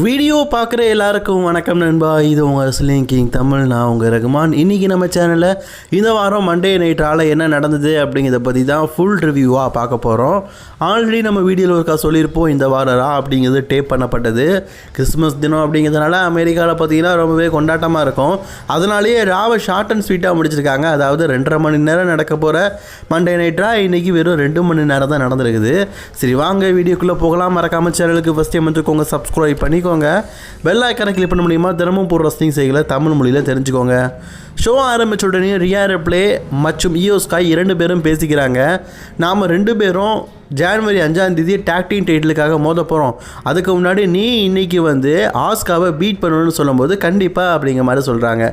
Video பார்க்குற எல்லாருக்கும் வணக்கம் நண்பா. இது உங்கள் ஸ்லிங் கிங் தமிழ் நான் உங்கள் ரகுமான். இன்றைக்கி நம்ம சேனலில் இந்த வாரம் மண்டே நைட்டால் என்ன நடந்தது அப்படிங்கிறத பற்றி தான் ஃபுல் ரிவ்யூவாக பார்க்க போகிறோம் ஆல்ரெடி நம்ம வீடியோவில் ஒருக்கா சொல்லியிருப்போம் இந்த வாரம் ரா அப்படிங்கிறது டேப் பண்ணப்பட்டது. கிறிஸ்மஸ் தினம் அப்படிங்கிறதுனால அமெரிக்காவில் பார்த்தீங்கன்னா ரொம்பவே கொண்டாட்டமாக இருக்கும். அதனாலேயே ராவை ஷார்ட் அண்ட் ஸ்வீட்டாக முடிச்சிருக்காங்க. அதாவது ரெண்டரை மணி நேரம் நடக்க போகிற மண்டே நைட்டாக இன்றைக்கி வெறும் ரெண்டு மணி நேரம் தான் நடந்திருக்குது. சரி வாங்க வீடியோக்குள்ளே போகலாம். மறக்காமல் சேனலுக்கு ஃபஸ்ட் டைம் வந்துக்கோங்க சப்ஸ்கிரைப் பண்ணிக்கோங்க பெல் ஐக்கனை கிளிக் பண்ண முடியுமா? தினமும் போடுற ரசனிங் செய்களை தமிழ் மொழியில் தெரிஞ்சுக்கோங்க. ஷோ ஆரம்பிச்ச உடனே ரியா ரெப்ளே மற்றும் இயோ ஸ்காய் இரண்டு பேரும் பேசிக்கிறாங்க. நாம் ரெண்டு பேரும் ஜான்வரி அஞ்சாம் தேதி டாக்டிங் டைட்டிலுக்காக மோத போகிறோம் அதுக்கு முன்னாடி நீ இன்னைக்கு வந்து ஆஸ்காவை பீட் பண்ணணும்னு சொல்லும்போது கண்டிப்பாக அப்படிங்கிற மாதிரி சொல்கிறாங்க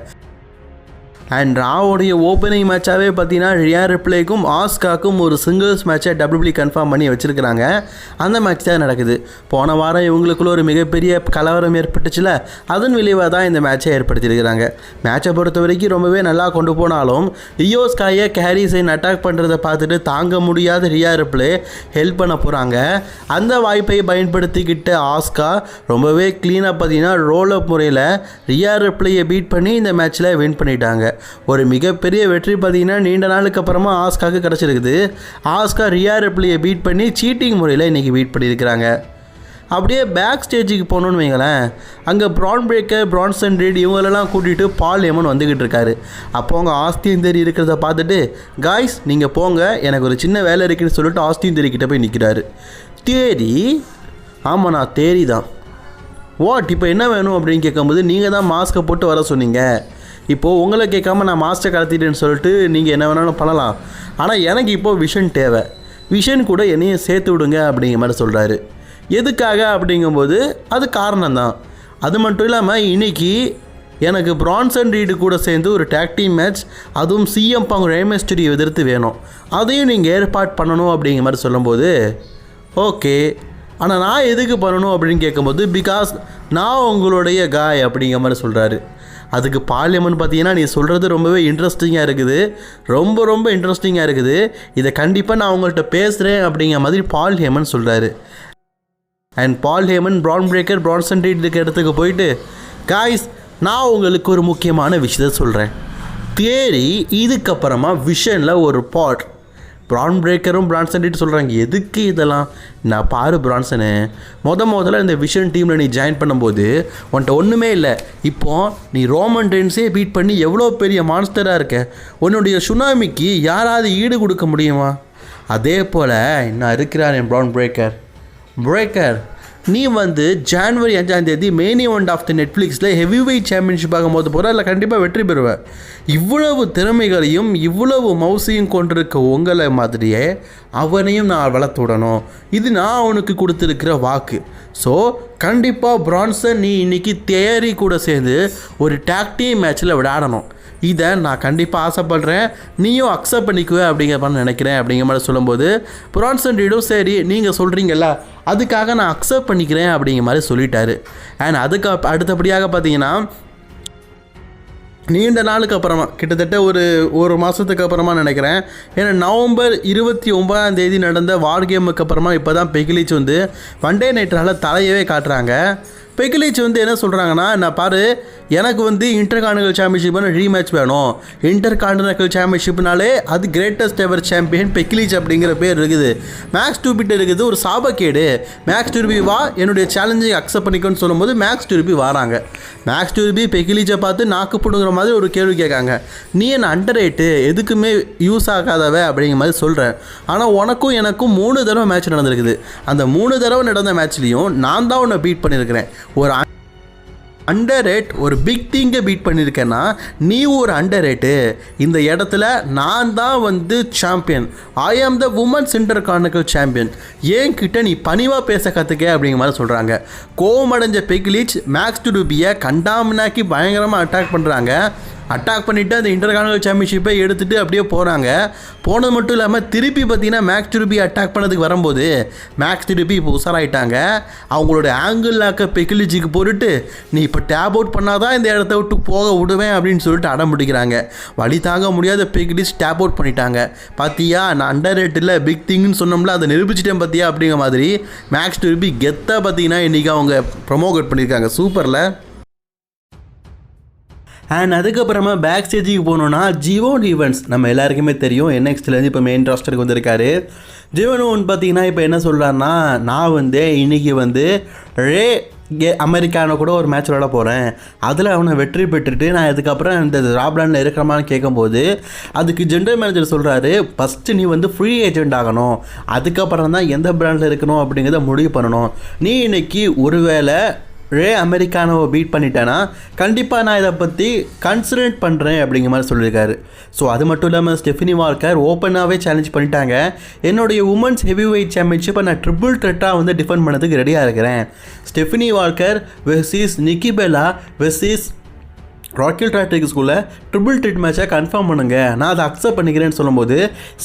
அண்ட் ராவோடைய ஓப்பனிங் மேட்சாகவே பார்த்தீங்கன்னா ரியா ரிப்ளேக்கும் ஆஸ்காக்கும் ஒரு சிங்கிள்ஸ் மேட்சை டபிள்யூபி கன்ஃபார்ம் பண்ணி வச்சுருக்கிறாங்க. அந்த மேட்ச் தான் நடக்குது. போன வாரம் இவங்களுக்குள்ள ஒரு மிகப்பெரிய கலவரம் ஏற்பட்டுச்சுல அதன் விளைவாக தான் இந்த மேட்சை ஏற்படுத்தியிருக்கிறாங்க. மேட்சை பொறுத்த வரைக்கும் ரொம்பவே நல்லா கொண்டு போனாலும் இயோஸ்காயை கேரி சைன் அட்டாக் பண்ணுறதை பார்த்துட்டு தாங்க முடியாத ரியா ரிப்ளே ஹெல்ப் பண்ண போகிறாங்க அந்த வாய்ப்பை பயன்படுத்திக்கிட்ட ஆஸ்கா ரொம்பவே க்ளீனாக பார்த்தீங்கன்னா ரோல் அப் முறையில் ரியா ரிப்ளையை பீட் பண்ணி இந்த மேட்ச்சில் வின் பண்ணிட்டாங்க. ஒரு மிகப்பெரிய வெற்றி பார்த்தீங்கன்னா நீண்ட நாளுக்கு அப்புறமா ஆஸ்காக்கு கிடச்சிருக்குது. ஆஸ்கா ரியா ரெப்ளியை பீட் பண்ணி சீட்டிங் முறையில் இன்றைக்கி பீட் பண்ணியிருக்கிறாங்க. அப்படியே பேக் ஸ்டேஜுக்கு போகணுன்னு வைங்களேன் அங்கே ப்ரான் பிரேக்கர் பிரான்சன் ரீட் இவங்களெல்லாம் கூட்டிகிட்டு பால் எமன் வந்துக்கிட்டு இருக்காரு. அப்போ அவங்க ஆஸ்தியும் தேரி இருக்கிறத பார்த்துட்டு காய்ஸ் நீங்கள் போங்க எனக்கு ஒரு சின்ன வேலை இருக்குன்னு சொல்லிட்டு ஆஸ்தியும் தேரி கிட்டே போய் நிற்கிறாரு தேரி ஆமாம் நான் தேரி தான் வாட் இப்போ என்ன வேணும்? அப்படின்னு கேட்கும்போது நீங்கள் தான் மாஸ்க்கை போட்டு வர சொன்னீங்க. இப்போது உங்களை கேட்காம நான் மாஸ்டர் கடத்திட்டேன்னு சொல்லிட்டு நீங்கள் என்ன வேணாலும் பண்ணலாம். ஆனால் எனக்கு இப்போது விஷன் தேவை. விஷன் கூட என்னையும் சேர்த்து விடுங்க அப்படிங்கிற மாதிரி சொல்கிறாரு எதுக்காக அப்படிங்கும்போது அது காரணம் தான் அது மட்டும் இல்லாமல் இன்னைக்கு எனக்கு பிரான்சன் ரீடு கூட சேர்ந்து ஒரு tag மேட்ச் அதுவும் சிஎம் பாங் ரேமஸ்டரியை எதிர்த்து வேணும். அதையும் நீங்கள் ஏற்பாடு பண்ணணும் அப்படிங்கிற மாதிரி சொல்லும்போது ஓகே. ஆனால் நான் எதுக்கு பண்ணணும் அப்படின்னு கேட்கும்போது பிகாஸ் நான் உங்களுடைய காய் அப்படிங்கிற மாதிரி சொல்கிறாரு அதுக்கு பார்லிமெண்ட் பார்த்தீங்கன்னா நீ சொல்கிறது ரொம்பவே இன்ட்ரெஸ்டிங்காக இருக்குது. ரொம்ப ரொம்ப இன்ட்ரெஸ்டிங்காக இருக்குது. இதை கண்டிப்பாக நான் உங்கள்கிட்ட பேசுகிறேன் அப்படிங்கிற மாதிரி பால் ஹேமன் சொல்கிறாரு and Paul Heyman Bron Breakker Bronson Reed இடத்துக்கு போயிட்டு காய்ஸ் நான் உங்களுக்கு ஒரு முக்கியமான விஷயத்த சொல்கிறேன் தேரி இதுக்கப்புறமா விஷனில் ஒரு பாட் ப்ரான் பிரேக்கரும் பிரான்சன்ட்டு சொல்கிறாங்க எதுக்கு இதெல்லாம்? நான் பாரு பிரான்சனு முத முதல்ல இந்த விஷன் டீமில் நீ ஜாயின் பண்ணும்போது உன்கிட்ட ஒன்றுமே இல்லை. இப்போ நீ ரோமன் ரெயின்ஸே பீட் பண்ணி எவ்வளோ பெரிய மான்ஸ்டராக இருக்க? உன்னுடைய சுனாமிக்கு யாராவது ஈடு கொடுக்க முடியுமா? அதே போல் நான் இருக்கிறார் என் ப்ரான் பிரேக்கர் பிரேக்கர் நீ வந்து ஜான்வரி அஞ்சாம் தேதி மெயின் ஒன் ஆஃப் த நெட்ஃப்ளிக்ஸில் ஹெவி வெயிட் சாம்பியன்ஷிப் ஆகும் போது போகிற அதில் கண்டிப்பாக வெற்றி பெறுவ. இவ்வளவு திறமைகளையும் இவ்வளவு மவுசையும் கொண்டிருக்க உங்களை மாதிரியே அவனையும் நான் வளர்த்து விடணும். இது நான் அவனுக்கு கொடுத்துருக்கிற வாக்கு. ஸோ கண்டிப்பாக பிரான்சன் நீ இன்னைக்கு தேரி கூட சேர்ந்து ஒரு டாக்டி மேட்ச்சில் விளையாடணும். இதை நான் கண்டிப்பாக ஆசைப்படுறேன். நீயும் அக்செப்ட் பண்ணிக்குவே அப்படிங்கிற மாதிரி நினைக்கிறேன் அப்படிங்கிற மாதிரி சொல்லும்போது புரான்சன்டீடும் சரி நீங்கள் சொல்கிறீங்கல்ல அதுக்காக நான் அக்செப்ட் பண்ணிக்கிறேன் அப்படிங்கிற மாதிரி சொல்லிட்டாரு. அண்ட் அதுக்கு அடுத்தபடியாக பார்த்தீங்கன்னா நீண்ட நாளுக்கு அப்புறமா கிட்டத்தட்ட ஒரு ஒரு மாதத்துக்கு அப்புறமா நினைக்கிறேன். ஏன்னா நவம்பர் இருபத்தி ஒன்பதாம் தேதி நடந்த வார் கேமுக்கு அப்புறமா இப்போ தான் பெகிலிச் வந்து வண்டே நைட்ரால் தலையவே காட்டுறாங்க. பெகிலிச் வந்து என்ன சொல்கிறாங்கன்னா நான் பாரு எனக்கு வந்து இன்டர் கார்டினல் சாம்பியன்ஷிப்னு ரீமேட்ச் வேணும். இன்டர் கான்டினல் சாம்பியன்ஷிப்னாலே அது கிரேட்டஸ்ட் எவர் சாம்பியன் பெக்கிலிச் அப்படிங்கிற பேர் இருக்குது. மேக்ஸ் டூபிட் இருக்குது ஒரு சாபக்கேடு. மேக்ஸ் டூர்பி வா என்னுடைய சேலஞ்சை அக்செப்ட் பண்ணிக்கோன்னு சொல்லும்போது மேக்ஸ் டூர்பி வராங்க. மேக்ஸ் டூர்பி பெக்கிலிச்சை பார்த்து நாக்கு பிடுங்குற மாதிரி ஒரு கேள்வி கேட்காங்க. நீ என்ன அண்டர் ரேட்டு எதுக்குமே யூஸ் ஆகாதவ? அப்படிங்கிற மாதிரி சொல்கிறேன் ஆனால் உனக்கும் எனக்கும் மூணு தடவை மேட்ச் நடந்திருக்குது. அந்த மூணு தடவை நடந்த மேட்ச்லேயும் நான் தான் உன்னை பீட் பண்ணியிருக்கிறேன். ஒரு அண்டர் ரேட் ஒரு பிக் திங்கை பீட் பண்ணியிருக்கேன்னா நீ ஒரு அண்டர் ரேட்டு இந்த இடத்துல நான் தான் வந்து champion I am the women's intercontinental champion ஏன் கிட்ட நீ பணிவாக பேச கற்றுக்க அப்படிங்கிற மாதிரி சொல்கிறாங்க கோவமடைஞ்ச பெகிலிச் மேக்ஸ் டுடுபியை கண்டாமனாக்கி பயங்கரமாக அட்டாக் பண்ணுறாங்க அட்டாக் பண்ணிவிட்டு அந்த இன்டர்கானல் சாம்பியன்ஷிப்பை எடுத்துகிட்டு அப்படியே போகிறாங்க போனது மட்டும் இல்லாமல் திருப்பி பார்த்தீங்கன்னா மேக்ஸ் திருப்பி அட்டாக் பண்ணதுக்கு வரும்போது மேக்ஸ் திருப்பி இப்போ உஷாராயிட்டாங்க. அவங்களோட ஆங்கிள் லாக்க பெக்கிலிஜிக்கு போட்டுட்டு நீ இப்போ டேப் அவுட் பண்ணாதான் இந்த இடத்த விட்டு போக விடுவேன் அப்படின்னு சொல்லிட்டு அடம் பிடிக்கிறாங்க. வழி தாங்க முடியாத பெக்கிலிஸ் டேப் அவுட் பண்ணிட்டாங்க. பார்த்தியா நான் அண்டர் ரேட்டில் பிக் திங்னு சொன்னோம்ல அதை நிரூபிச்சிட்டேன் பார்த்தியா அப்படிங்கிற மாதிரி மேக்ஸ் திருப்பி கெத்தாக பார்த்தீங்கன்னா இன்றைக்கி அவங்க ப்ரொமோட் பண்ணியிருக்காங்க. சூப்பரில் அண்ட் அதுக்கப்புறமா பேக் ஸ்டேஜுக்கு போனோன்னா ஜிவோன் ஈவெண்ட்ஸ் நம்ம எல்லாருக்குமே தெரியும். என்எக்ஸ்டிலேருந்து இப்போ மெயின் ராஸ்டருக்கு வந்திருக்காரு. ஜிவன் பார்த்தீங்கன்னா இப்போ என்ன சொல்கிறாருன்னா நான் வந்து இன்றைக்கி வந்து ரே கே அமெரிக்கான கூட ஒரு மேட்ச் விளாட போகிறேன் அதில் அவனை வெற்றி பெற்றுட்டு நான் இதுக்கப்புறம் இந்த ராப்லாண்டில் இருக்கிறமான்னு கேட்கும்போது அதுக்கு ஜென்ரல் மேனேஜர் சொல்கிறாரு ஃபஸ்ட்டு நீ வந்து ஃப்ரீ ஏஜென்ட் ஆகணும். அதுக்கப்புறம் தான் எந்த பிராண்டில் இருக்கணும் அப்படிங்கிறத முடிவு பண்ணணும். நீ இன்னைக்கு ஒருவேளை ரே அமெரிக்கானோவை பீட் பண்ணிட்டேன்னா கண்டிப்பாக நான் இதை பற்றி கன்சிடரேட் பண்ணுறேன் அப்படிங்கிற மாதிரி சொல்லியிருக்காரு. ஸோ அது மட்டும் இல்லாமல் ஸ்டெஃபினி வார்க்கர் ஓப்பனாகவே சேலஞ்ச் பண்ணிட்டாங்க. என்னுடைய உமன்ஸ் ஹெவி வெயிட் சாம்பியன்ஷிப்பை நான் ட்ரிபிள் ட்ரெட்டாக வந்து டிஃபெண்ட் பண்ணதுக்கு ரெடியாக இருக்கிறேன். ஸ்டெஃபினி வார்க்கர் வெர்சஸ் நிக்கிபெலா பெல்லா ராக்கெல் ட்ராட்டிக் ஸ்கூலில் ட்ரிபிள் ட்ரீட் மேட்சை கன்ஃபார்ம் பண்ணுங்க. நான் அதை அக்செப்ட் பண்ணிக்கிறேன்னு சொல்லும்போது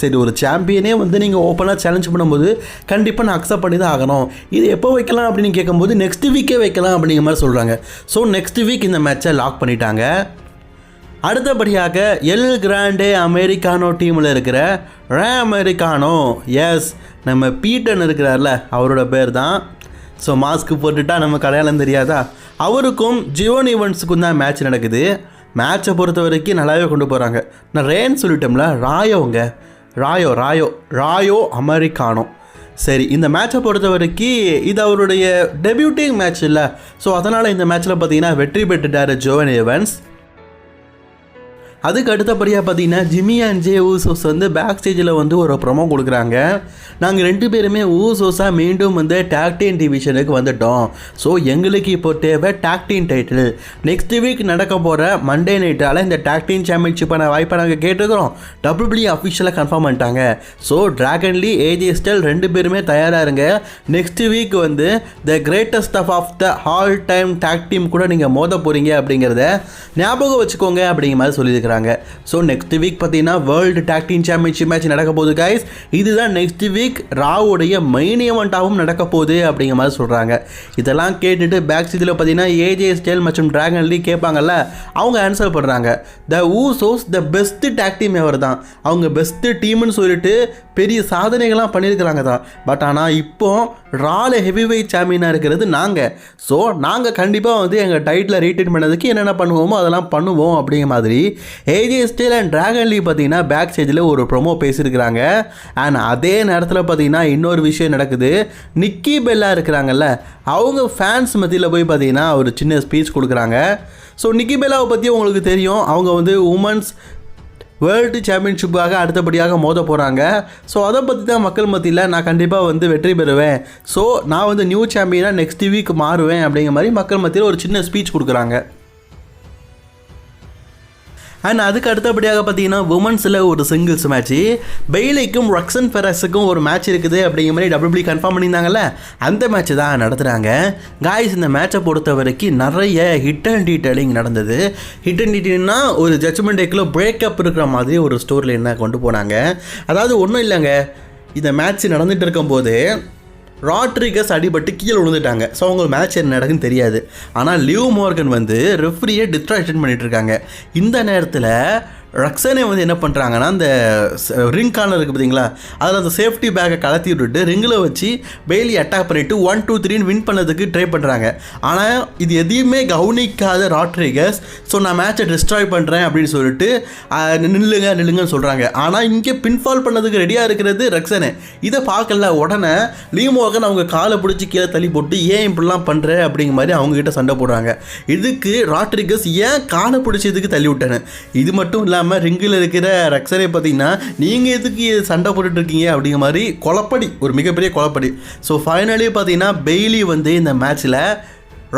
சரி ஒரு சாம்பியனே வந்து நீங்கள் ஓப்பனாக சேலஞ்ச் பண்ணும்போது கண்டிப்பாக நான் அக்செப்ட் பண்ணி தான் ஆகணும். இது எப்போ வைக்கலாம் அப்படின்னு கேட்கும்போது நெக்ஸ்ட் வீக்கே வைக்கலாம் அப்படிங்கிற மாதிரி சொல்கிறாங்க ஸோ நெக்ஸ்ட் வீக் இந்த மேட்சை லாக் பண்ணிட்டாங்க. அடுத்தபடியாக எல் கிராண்டே அமெரிக்கானோ டீமில் இருக்கிற ரே அமெரிக்கானோ எஸ் நம்ம பீட்டன் இருக்கிறார்ல அவரோட பேர் தான் ஸோ மாஸ்க் போட்டுட்டா நம்ம கடையாளம் தெரியாதா? அவருக்கும் ஜியோன் ஈவெண்ட்ஸுக்கும் தான் மேட்ச் நடக்குது. மேட்சை பொறுத்த வரைக்கும் நல்லாவே கொண்டு போகிறாங்க நான் ரேன்னு சொல்லிட்டோம்ல ராயோங்க ராயோ ராயோ ராயோ அமெரிக்கானோ. சரி இந்த மேட்சை பொறுத்த வரைக்கும் இது அவருடைய டெபியூட்டிங் மேட்ச் இல்லை ஸோ அதனால் இந்த மேட்ச்சில் பார்த்தீங்கன்னா வெற்றி பெற்றுட்டார் ஜோவன் ஈவன்ஸ் அதுக்கு அடுத்தபடியாக பார்த்தீங்கன்னா ஜிம்மி அண்ட் ஜே ஊசோஸ் வந்து பேக் ஸ்டேஜில் வந்து ஒரு ப்ரொமோ கொடுக்குறாங்க. நாங்கள் ரெண்டு பேருமே ஊசோஸாக மீண்டும் வந்து டாக்டீன் டிவிஷனுக்கு வந்துட்டோம். ஸோ எங்களுக்கு இப்போ தேவை டாக்டீன் டைட்டில் நெக்ஸ்ட் வீக் நடக்க போகிற மண்டே நைட்டால் இந்த டாக்டீன் சாம்பியன்ஷிப்பான வாய்ப்பை நாங்கள் கேட்டுக்கிறோம் டபிள்யூபிள்யூ அஃபிஷியலாக கன்ஃபார்ம் பண்ணிட்டாங்க. ஸோ ட்ராகன்லி ஏஜி ஸ்டைல் ரெண்டு பேருமே தயாராக இருங்க. நெக்ஸ்ட் வீக் வந்து the greatest of of the all time tag team கூட நீங்கள் மோத போகிறீங்க அப்படிங்கிறத ஞாபகம் வச்சுக்கோங்க அப்படிங்கிற மாதிரி சொல்லியிருக்கிறாங்க. ஸோ நெக்ஸ்ட் வீக் பார்த்தீங்கன்னா world tag team championship match நடக்க போகுது கைஸ் இதுதான் நெக்ஸ்ட் வீக் ராவுடைய மெயின் ஈவெண்ட்டாகவும் நடக்க போகுது அப்படிங்கிற மாதிரி சொல்கிறாங்க இதெல்லாம் கேட்டுட்டு பேக் சீதில் பார்த்தீங்கன்னா ஏஜே ஸ்டைல் மற்றும் டிராகன் லீக் கேட்பாங்கல்ல அவங்க ஆன்சர் பண்ணுறாங்க the who chose the best tag team ever தான் அவங்க பெஸ்ட்டு டீம்னு சொல்லிட்டு பெரிய சாதனைகள்லாம் பண்ணியிருக்கிறாங்க தான் பட் ஆனால் இப்போ ரால ஹெவி வெயிட் சாம்பியனாக இருக்கிறது நாங்கள் ஸோ நாங்கள் கண்டிப்பாக வந்து எங்கள் டைட்டில் ரீட்டைன் பண்ணதுக்கு என்னென்ன பண்ணுவோமோ அதெல்லாம் பண்ணுவோம் அப்படிங்கிற மாதிரி AJ Styles and Dragon Lee பார்த்தீங்கன்னா பேக் ஸ்டேஜில் ஒரு ப்ரொமோ பேசியிருக்கிறாங்க. அண்ட் அதே நேரத்தில் பார்த்தீங்கன்னா இன்னொரு விஷயம் நடக்குது. நிக்கி பெல்லா இருக்கிறாங்கல்ல அவங்க ஃபேன்ஸ் மத்தியில் போய் பார்த்தீங்கன்னா ஒரு சின்ன ஸ்பீச் கொடுக்குறாங்க. ஸோ நிக்கி பெல்லாவை பற்றி உங்களுக்கு தெரியும். அவங்க வந்து உமன்ஸ் வேர்ல்டு சாம்பியன்ஷிப்புக்காக அடுத்தபடியாக மோத போகிறாங்க ஸோ அதை பற்றி தான் மக்கள் மத்தியில் நான் கண்டிப்பாக வந்து வெற்றி பெறுவேன். ஸோ நான் வந்து நியூ சாம்பியனாக நெக்ஸ்ட் வீக் மாறுவேன் அப்படிங்கிற மாதிரி மக்கள் மத்தியில் ஒரு சின்ன ஸ்பீச் கொடுக்குறாங்க. அண்ட் அதுக்கு அடுத்தபடியாக பார்த்தீங்கன்னா உமன்ஸில் ஒரு சிங்கிள்ஸ் மேட்ச்சு பெய்லைக்கும் ரக்ஸன் ஃபெரஸுக்கும் ஒரு மேட்ச் இருக்குது அப்படிங்கிற மாதிரி டபிள்யூபி கன்ஃபார்ம் பண்ணியிருந்தாங்கல்ல? அந்த மேட்ச் தான் நடத்துகிறாங்க காய்ஸ் இந்த மேட்சை பொறுத்த வரைக்கும் நிறைய ஹிட் அண்ட் டீட்டெயிலிங் நடந்தது. ஹிட் அண்ட் டீட்டெயில்னா ஒரு ஜட்ஜ்மெண்ட் டேக்கில் பிரேக்கப் இருக்கிற மாதிரி ஒரு ஸ்டோரியில் என்ன கொண்டு போனாங்க. அதாவது ஒன்றும் இல்லைங்க. இந்த மேட்ச் நடந்துகிட்டு இருக்கும்போது ராட்ரிகஸ் அடிபட்டு கீழே விழுந்துட்டாங்க. ஸோ அவங்க மேட்ச் என்ன நடக்குன்னு தெரியாது. ஆனால் லியூ மோர்கன் வந்து ரெஃப்ரியை டிஸ்ட்ராக்ஷன் பண்ணிட்டு இருக்காங்க. இந்த நேரத்தில் ரக்ஸனே வந்து என்ன பண்ணுறாங்கன்னா அந்த ரிங் கார்னர் இருக்குது பார்த்தீங்களா அதில் அந்த சேஃப்டி பேக்கை கலத்தி விட்டுட்டு ரிங்கில் வச்சு பெய்லி அட்டாக் பண்ணிவிட்டு ஒன் டூ த்ரீன்னு வின் பண்ணதுக்கு ட்ரை பண்ணுறாங்க ஆனால் இது எதையுமே கவனிக்காத ராட்ரிகஸ் ஸோ நான் மேட்சை டிஸ்ட்ராய் பண்ணுறேன் அப்படின்னு சொல்லிட்டு நில்லுங்க நில்லுங்கன்னு சொல்கிறாங்க ஆனால் இங்கே பின்ஃபால் பண்ணதுக்கு ரெடியாக இருக்கிறது ரக்ஸனே இதை பார்க்கல உடனே லீமோகன் அவங்க காலை பிடிச்சி கீழே தள்ளி போட்டு ஏன் இப்படிலாம் பண்ணுற அப்படிங்கிற மாதிரி அவங்ககிட்ட சண்டை போடுறாங்க. இதுக்கு ராட்ரிகஸ் ஏன் காலை பிடிச்சதுக்கு தள்ளி விட்டேன்னு இது மட்டும் இல்லாமல் ரிங்கில் இருக்கிற ரக்ஸரே பார்த்தீங்கன்னா நீங்கள் எதுக்கு சண்டை போட்டுட்டு இருக்கீங்க? அப்படிங்கிற மாதிரி குழப்படி ஒரு மிகப்பெரிய குழப்படி ஸோ ஃபைனலி பார்த்தீங்கன்னா பெய்லி வந்து இந்த மேட்ச்சில்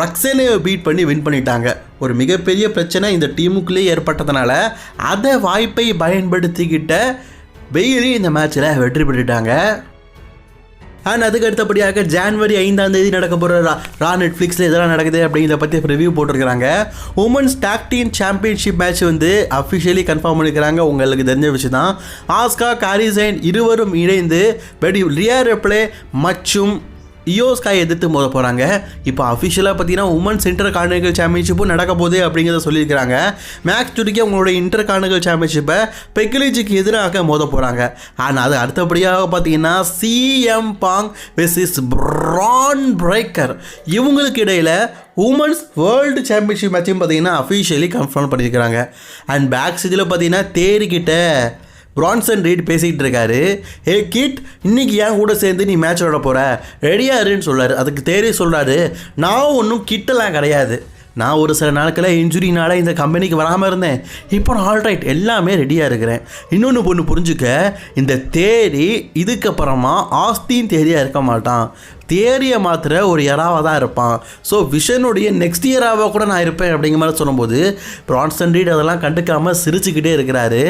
ரக்ஸனை பீட் பண்ணி வின் பண்ணிட்டாங்க. ஒரு மிகப்பெரிய பிரச்சனை இந்த டீமுக்குள்ளேயே ஏற்பட்டதுனால அதை வாய்ப்பை பயன்படுத்திக்கிட்ட பெய்லி இந்த மேட்ச்சில் வெற்றி பெற்றுட்டாங்க. அண்ட் அதுக்கு அடுத்தபடியாக ஜான்வரி ஐந்தாம் தேதி நடக்க போகிற ரா நெட்ஃப்ளிக்ஸில் எதெல்லாம் நடக்குது அப்படிங்கிறத பற்றி ரிவ்யூ போட்டிருக்கிறாங்க. Women's tag team championship match வந்து அஃபிஷியலி கன்ஃபார்ம் பண்ணிக்கிறாங்க உங்களுக்கு தெரிஞ்ச விஷயம் தான் ஆஸ்கா காரிசைன் இருவரும் இணைந்து வெடி ரியா ரெப்ளே மற்றும் இயோஸ்காய் எதிர்த்து மோத போகிறாங்க இப்போ அஃபிஷியலாக பார்த்தீங்கன்னா உமன்ஸ் இன்டர் கார்னிகல் சாம்பியன்ஷிப்பும் நடக்க போகுது அப்படிங்கிறத சொல்லியிருக்கிறாங்க. மேக்ஸ் துடிக்க அவங்களோட இன்டர் கார்னிகல் சாம்பியன்ஷிப்பை பெக்கிலிஜிக்கு எதிராக மோத போகிறாங்க ஆனால் அது அடுத்தபடியாக பார்த்தீங்கன்னா CM Punk versus Bron Breakker இவங்களுக்கு இடையில் உமன்ஸ் வேர்ல்டு சாம்பியன்ஷிப் மேட்சையும் பார்த்தீங்கன்னா அஃபிஷியலி கன்ஃபார்ம் பண்ணியிருக்கிறாங்க. அண்ட் பேக் ஸ்டேஜில் பார்த்தீங்கன்னா தேரிக்கிட்ட பிரான்சன் ரீட் பேசிக்கிட்டு இருக்காரு. ஏ கிட் இன்னைக்கு என் கூட சேர்ந்து நீ மேட்ச் விளாட போகிற ரெடியாக இருன்னு சொல்றாரு அதுக்கு தேரி சொல்கிறாரு நான் ஒன்றும் கிட்டலாம் கிடையாது. நான் ஒரு சில நாட்களில் இன்ஜுரினால் இந்த கம்பெனிக்கு வராமல் இருந்தேன். இப்போ நான் ஆல்ரைட் எல்லாமே ரெடியாக இருக்கிறேன். இன்னொன்று பொண்ணு புரிஞ்சுக்க. இந்த தேரி இதுக்கப்புறமா ஆஸ்தின் தேரியாக இருக்க மாட்டான். தேரியை மாத்திர ஒரு இயராவாக தான் இருப்பான். ஸோ விஷனுடைய நெக்ஸ்ட் இயராவாக கூட நான் இருப்பேன் அப்படிங்கிற மாதிரி சொல்லும்போது ப்ரான்சன் ரீட் அதெல்லாம் கண்டுக்காமல் சிரிச்சுக்கிட்டே இருக்கிறாரு.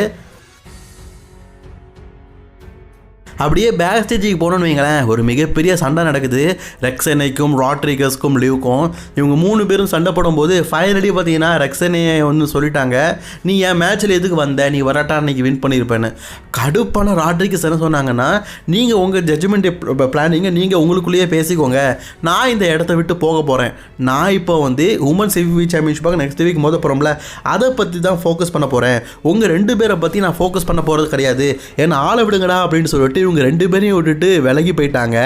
அப்படியே பேக் ஸ்டேஜுக்கு போனோன்னு வைங்களேன் ஒரு மிகப்பெரிய சண்டை நடக்குது. ரெக்ஸனைக்கும் ராட்ரிகஸ்க்கும் லிவ்க்கும் இவங்க மூணு பேரும் சண்டை போடும்போது ஃபைனலி பார்த்தீங்கன்னா ரெக்ஸனையை வந்து சொல்லிட்டாங்க நீ என் மேட்ச்சில் எதுக்கு வந்த? நீ வராட்டா அன்னைக்கு வின் பண்ணியிருப்பேன்னு. கடுப்பான ராட்ரிகஸ் என்ன சொன்னாங்கன்னா நீங்கள் உங்கள் ஜட்ஜ்மெண்ட் பிளானிங்கை நீங்கள் உங்களுக்குள்ளேயே பேசிக்கோங்க. நான் இந்த இடத்த விட்டு போக போகிறேன் நான் இப்போ வந்து உமன் சிவி சாம்பியன்ஷிப்பாக நெக்ஸ்ட் வீக் மோத போகிறோம்ல அதை பற்றி தான் ஃபோக்கஸ் பண்ண போகிறேன் உங்கள் ரெண்டு பேரை பற்றி நான் ஃபோக்கஸ் பண்ண போகிறது கிடையாது. ஏன்னா ஆளை விடுங்கடா அப்படின்னு சொல்லிட்டு இவங்க ரெண்டு பேரையும் விட்டுட்டு விலகி போயிட்டாங்க.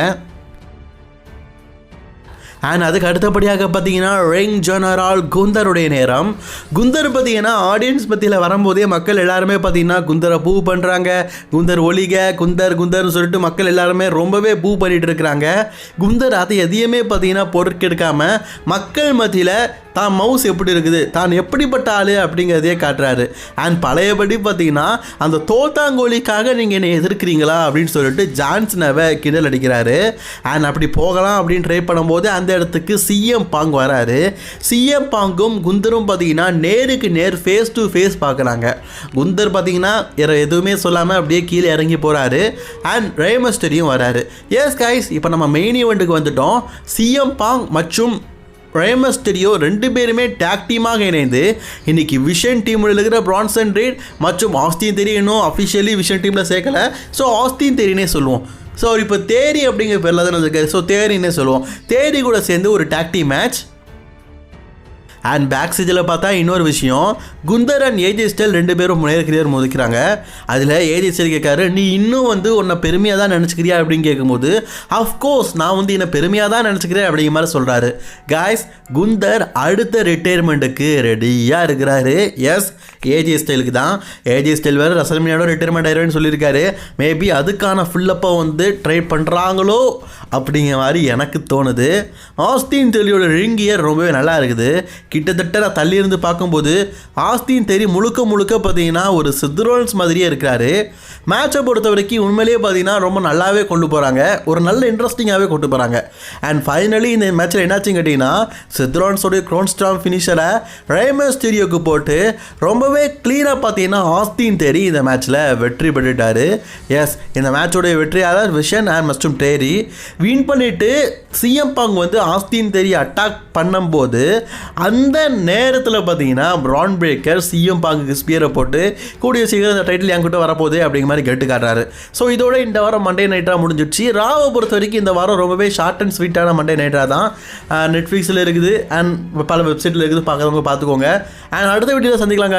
அண்ட் அதுக்கு அடுத்தபடியாக பார்த்தீங்கன்னா ரெங் ஜெனரால் குந்தருடைய நேரம். குந்தர் பார்த்தீங்கன்னா ஆடியன்ஸ் பற்றியில் வரும்போதே மக்கள் எல்லாருமே பார்த்தீங்கன்னா குந்தரை பூ பண்ணுறாங்க குந்தர் ஒலிக குந்தர் குந்தர்னு சொல்லிட்டு மக்கள் எல்லாருமே ரொம்பவே பூ பண்ணிட்டு இருக்கிறாங்க. குந்தர் அதை எதையுமே பார்த்தீங்கன்னா பொருட்கெடுக்காமல் மக்கள் மத்தியில் தான் மவுஸ் எப்படி இருக்குது தான் எப்படிப்பட்ட ஆள் அப்படிங்கிறதையே காட்டுறாரு. அண்ட் பழையபடி பார்த்தீங்கன்னா அந்த தோத்தாங்கோலிக்காக நீங்கள் என்னை எதிர்க்கிறீங்களா அப்படின்னு சொல்லிட்டு ஜான்சனவை கிண்டல் அடிக்கிறாரு. அண்ட் அப்படி போகலாம் அப்படின்னு ட்ரை பண்ணும்போது அந்த இடத்துக்கு சிஎம் பாங் வராரு. சிஎம் பாங்கும் குந்தரும் பார்த்தீங்கன்னா நேருக்கு நேர் ஃபேஸ் டு ஃபேஸ் பார்க்குறாங்க குந்தர் பார்த்தீங்கன்னா எதுவுமே சொல்லாமல் அப்படியே கீழே இறங்கி போகிறாரு அண்ட் ரேமஸ்டரியும் வராரு. எஸ் கைஸ் இப்போ நம்ம மெயின் ஈவெண்ட்டுக்கு வந்துட்டோம். சிஎம் பாங் மற்றும் ரேமஸ்டரியோ ரெண்டு பேருமே டேக் டீமாக இணைந்து இன்னைக்கு விஷன் டீமில் இருக்கிற பிரான்சன் ரீட் மற்றும் ஆஸ்தின் தெரியணும் அஃபிஷியலி விஷன் டீமில் சேர்க்கல. ஸோ ஆஸ்தின் தெரியனே சொல்லுவோம். ஸோ அவர் இப்போ தேரி அப்படிங்கிற பேரில் தானே இருக்காரு ஸோ தேரின்னே சொல்லுவோம். தேரி கூட சேர்ந்து ஒரு டாக்டி மேட்ச் அண்ட் பேக் ஸ்டேஜில் பார்த்தா இன்னொரு விஷயம். குந்தர் அண்ட் ஏஜே ஸ்டைல் ரெண்டு பேரும் நேருக்கு மோதிக்கிறாங்க. அதில் ஏஜே ஸ்டைல் கேட்காரு நீ இன்னும் வந்து உன்னை பெருமையாக தான் நினச்சிக்கிறியா? அப்படின்னு கேட்கும்போது அஃப்கோர்ஸ் நான் வந்து என்னை பெருமையாக தான் நினச்சிக்கிறேன் அப்படிங்கிற மாதிரி சொல்கிறாரு காய்ஸ் குந்தர் அடுத்த ரிட்டையர்மெண்ட்டுக்கு ரெடியாக இருக்கிறாரு. எஸ் ஏஜே ஸ்டைலுக்கு தான். ஏஜே ஸ்டைல் வேறு ரசல்மியோட ரிட்டையர்மெண்ட் ஆயிடுவேன்னு சொல்லியிருக்காரு. மேபி அதுக்கான ஃபுல்லப்பை வந்து ட்ரை பண்ணுறாங்களோ அப்படிங்கிற மாதிரி எனக்கு தோணுது. ஆஸ்தின் தெளியோட ரிங்கியர் ரொம்பவே நல்லா இருக்குது. கிட்டத்தட்ட நான் தள்ளி இருந்து பார்க்கும்போது ஆஸ்தின் தெரி முழுக்க முழுக்க பார்த்தீங்கன்னா ஒரு சித்ரோல்ஸ் மாதிரியே இருக்கிறாரு. மேட்சை பொறுத்த வரைக்கும் உண்மையிலேயே பார்த்தீங்கன்னா ரொம்ப நல்லாவே கொண்டு போகிறாங்க ஒரு நல்ல இன்ட்ரெஸ்டிங்காகவே கொண்டு போகிறாங்க அண்ட் ஃபைனலி இந்த மேட்ச்சில் என்னாச்சுன்னு கேட்டிங்கன்னா சித்ரோன்ஸோடைய க்ரோன்ஸ்டாம் ஃபினிஷரை ரேமஸ் ஸ்டீரியோக்கு போட்டு ரொம்பவே க்ளீனாக பார்த்தீங்கன்னா ஆஸ்தின் தெரி இந்த மேட்ச்சில் வெற்றி பெற்றுட்டார். எஸ் இந்த மேட்சோடைய வெற்றியாளர் விஷன் அண்ட் மஸ்டும் டேரி வின் பண்ணிட்டு சிஎம் பாங் வந்து ஆஸ்தின் தெரிய அட்டாக் பண்ணும்போது அந்த நேரத்தில் பார்த்தீங்கன்னா பிரான் பிரேக்கர் சிஎம் பாங்குக்கு ஸ்பியரை போட்டு கூடிய சீக்கிரம் இந்த டைட்டில் என்கிட்ட வரப்போகுது அப்படிங்கிற மாதிரி கெட்டு காட்டுறாரு. ஸோ இதோட இந்த வாரம் மண்டே நைட்டாக முடிஞ்சிடுச்சு. ராவை பொறுத்த வரைக்கும் இந்த வாரம் ரொம்பவே ஷார்ட் அண்ட் ஸ்வீட்டான மண்டே நைட்டாக தான் நெட்ஃப்ளிக்ஸில் இருக்குது அண்ட் பல வெப்சைட்டில் இருக்குது பார்க்குறவங்க பார்த்துக்கோங்க அண்ட் அடுத்த வீடியோவில் சந்திக்கலாம்.